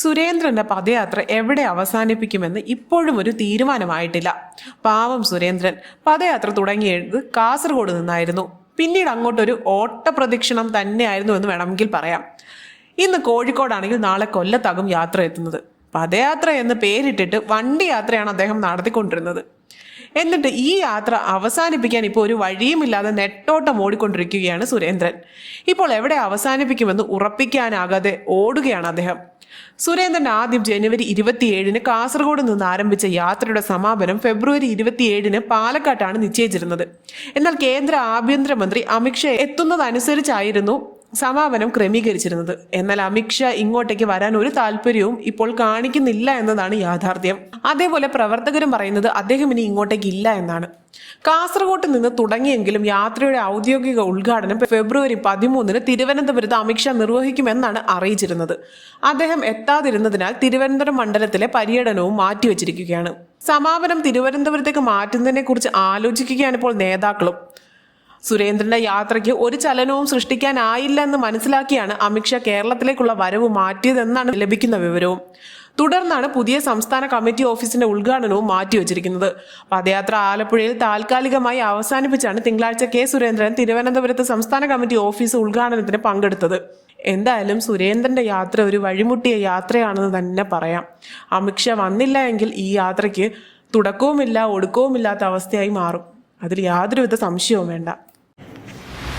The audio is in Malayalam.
സുരേന്ദ്രന്റെ പദയാത്ര എവിടെ അവസാനിപ്പിക്കുമെന്ന് ഇപ്പോഴും ഒരു തീരുമാനമായിട്ടില്ല. പാവം സുരേന്ദ്രൻ. പദയാത്ര തുടങ്ങിയത് കാസർഗോഡ് നിന്നായിരുന്നു. പിന്നീട് അങ്ങോട്ടൊരു ഓട്ടപ്രദക്ഷിണം തന്നെയായിരുന്നു എന്ന് വേണമെങ്കിൽ പറയാം. ഇന്ന് കോഴിക്കോടാണെങ്കിൽ നാളെ കൊല്ലത്താകും യാത്ര എത്തുന്നത്. പദയാത്ര എന്ന് പേരിട്ടിട്ട് വണ്ടി യാത്രയാണ് അദ്ദേഹം നടത്തിക്കൊണ്ടിരുന്നത്. എന്നിട്ട് ഈ യാത്ര അവസാനിപ്പിക്കാൻ ഇപ്പോൾ ഒരു വഴിയുമില്ലാതെ നെട്ടോട്ടം ഓടിക്കൊണ്ടിരിക്കുകയാണ് സുരേന്ദ്രൻ. ഇപ്പോൾ എവിടെ അവസാനിപ്പിക്കുമെന്ന് ഉറപ്പിക്കാനാകാതെ ഓടുകയാണ് അദ്ദേഹം. സുരേന്ദ്രൻ ആദ്യം ജനുവരി ഇരുപത്തിയേഴിന് കാസർഗോഡ് നിന്ന് ആരംഭിച്ച യാത്രയുടെ സമാപനം ഫെബ്രുവരി ഇരുപത്തിയേഴിന് പാലക്കാട്ടാണ് നിശ്ചയിച്ചിരുന്നത്. എന്നാൽ കേന്ദ്ര ആഭ്യന്തരമന്ത്രി അമിത്ഷാ എത്തുന്നതനുസരിച്ചായിരുന്നു സമാപനം ക്രമീകരിച്ചിരുന്നത്. എന്നാൽ അമിത്ഷാ ഇങ്ങോട്ടേക്ക് വരാൻ ഒരു താല്പര്യവും ഇപ്പോൾ കാണിക്കുന്നില്ല എന്നതാണ് യാഥാർത്ഥ്യം. അതേപോലെ പ്രവർത്തകരും പറയുന്നത് അദ്ദേഹം ഇനി ഇങ്ങോട്ടേക്ക് ഇല്ല എന്നാണ്. കാസർഗോട്ട് നിന്ന് തുടങ്ങിയെങ്കിലും യാത്രയുടെ ഔദ്യോഗിക ഉദ്ഘാടനം ഫെബ്രുവരി പതിമൂന്നിന് തിരുവനന്തപുരത്ത് അമിത്ഷാ നിർവഹിക്കുമെന്നാണ് അറിയിച്ചിരുന്നത്. അദ്ദേഹം എത്താതിരുന്നതിനാൽ തിരുവനന്തപുരം മണ്ഡലത്തിലെ പര്യടനവും മാറ്റിവെച്ചിരിക്കുകയാണ്. സമാപനം തിരുവനന്തപുരത്തേക്ക് മാറ്റുന്നതിനെ കുറിച്ച് ആലോചിക്കുകയാണ് ഇപ്പോൾ നേതാക്കളും. സുരേന്ദ്രന്റെ യാത്രയ്ക്ക് ഒരു ചലനവും സൃഷ്ടിക്കാനായില്ല എന്ന് മനസ്സിലാക്കിയാണ് അമിത്ഷാ കേരളത്തിലേക്കുള്ള വരവ് മാറ്റിയതെന്നാണ് ലഭിക്കുന്ന വിവരവും. തുടർന്നാണ് പുതിയ സംസ്ഥാന കമ്മിറ്റി ഓഫീസിന്റെ ഉദ്ഘാടനവും മാറ്റിവെച്ചിരിക്കുന്നത്. പദയാത്ര ആലപ്പുഴയിൽ താൽക്കാലികമായി അവസാനിപ്പിച്ചാണ് തിങ്കളാഴ്ച കെ സുരേന്ദ്രൻ തിരുവനന്തപുരത്ത് സംസ്ഥാന കമ്മിറ്റി ഓഫീസ് ഉദ്ഘാടനത്തിന് പങ്കെടുത്തത്. എന്തായാലും സുരേന്ദ്രന്റെ യാത്ര ഒരു വഴിമുട്ടിയ യാത്രയാണെന്ന് തന്നെ പറയാം. അമിത്ഷാ വന്നില്ല എങ്കിൽ ഈ യാത്രയ്ക്ക് തുടക്കവുമില്ല ഒടുക്കവുമില്ലാത്ത അവസ്ഥയായി മാറും. അതിൽ യാതൊരുവിധ സംശയവും വേണ്ട.